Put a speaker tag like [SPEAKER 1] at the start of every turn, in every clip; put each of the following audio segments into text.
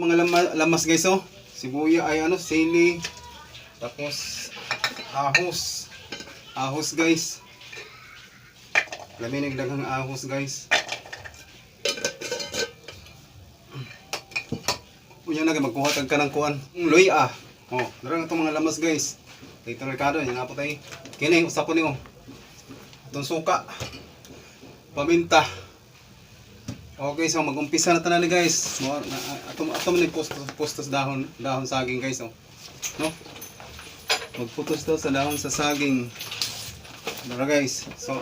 [SPEAKER 1] Mga lama- lamas guys oh. Sibuya ay ano, sili. Tapos ahos. Ahos guys. Lami daghang ahos guys. Unya na magkuha tag kanang kuan. Luy ah. Oh, narang itong mga lamas guys. Dito Ricardo, yung apo tayo. Kini, usap ko niyo. Itong suka. Paminta. Okay, so mag-umpisa na tanali guys. Mo atom atom ni postos postos dahon dahon saging guys oh. No? Magputos daw sa dahon sa saging. Dara guys. So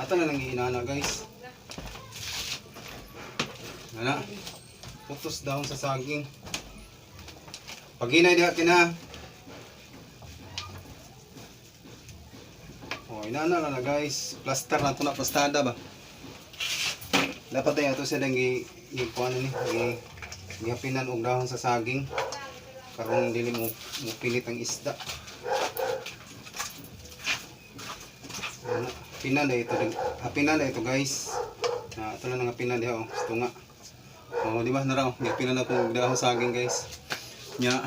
[SPEAKER 1] ato na lang inana guys. Ana. Putos dahon sa saging. Paginay diha kina. Oh, inana na na guys. Plaster na to na plastada ba dapat ay ato siya nang ikuan ni gi gihapinan og dahon sa saging. Karon dili mo mo pilit ang isda. Ano pinan na ito hapinan na ito guys. Na ito na nga pinan diha oh. Ito nga. Oh di ba na raw gihapinan ako og dahon sa saging guys. Nya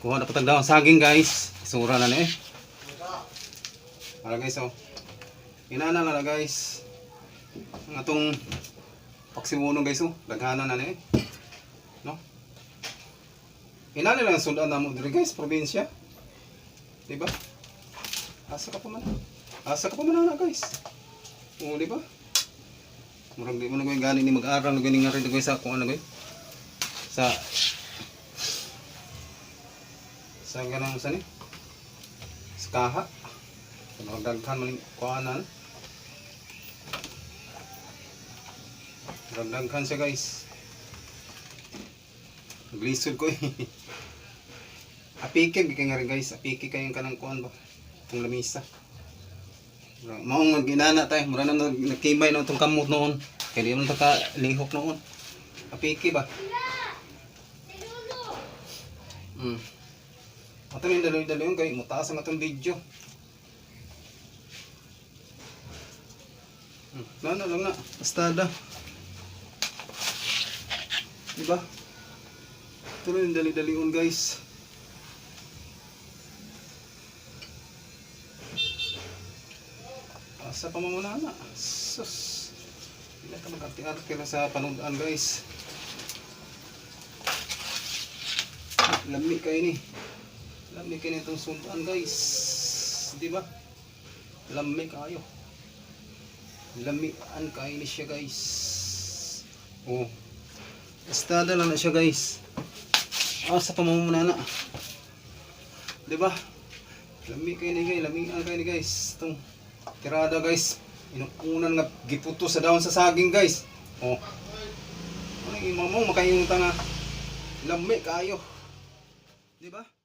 [SPEAKER 1] kuha na patag dahon sa saging guys. Sura na na eh. Para guys oh. Inana na na guys ang atong paksimuno guys oh. Daghanan na eh. no? Inali lang ang sundan namo diri guys probinsya. Di ba asa ka pa man? Asa ka pa man na guys? Oh di ba murag di mo na gani ni mag-aral gani nga rin guys sa kung ano guys? Sa sa ganang sa ni? Sa kaha? Sa daghan man kuanan Dagdaghan siya guys. Glisod ko eh. Apike kay nga rin guys. Apike kayong kanang kuan ba. Itong lamisa. Maong maginana tayo. Mura na nag- nagkimay na itong kamot noon. Kaya di mo taka lihok noon. Apike ba? Hmm. Ato yung daloy-daloy kay mutaas ang atong video. Hmm. Na na lang na. Pastada. Diba? Ito yung dali-dalion guys. Asa pa mamuna na. Sus. Hindi ka mag-arte-arte na sa panudan guys. Lami kayo ni. Lami kayo itong sundan guys. Diba? Lami kayo. Lamian kayo siya guys. Oh. Estada lang na siya guys. Ah, sa pamamuna na. Diba? Lami kayo ni guys, lami ang kayo ni guys. Itong tirada guys. Inuunan nga giputo sa daon sa saging guys. Oh. Ano yung mamong makahiyong nga. Lami kayo. Diba?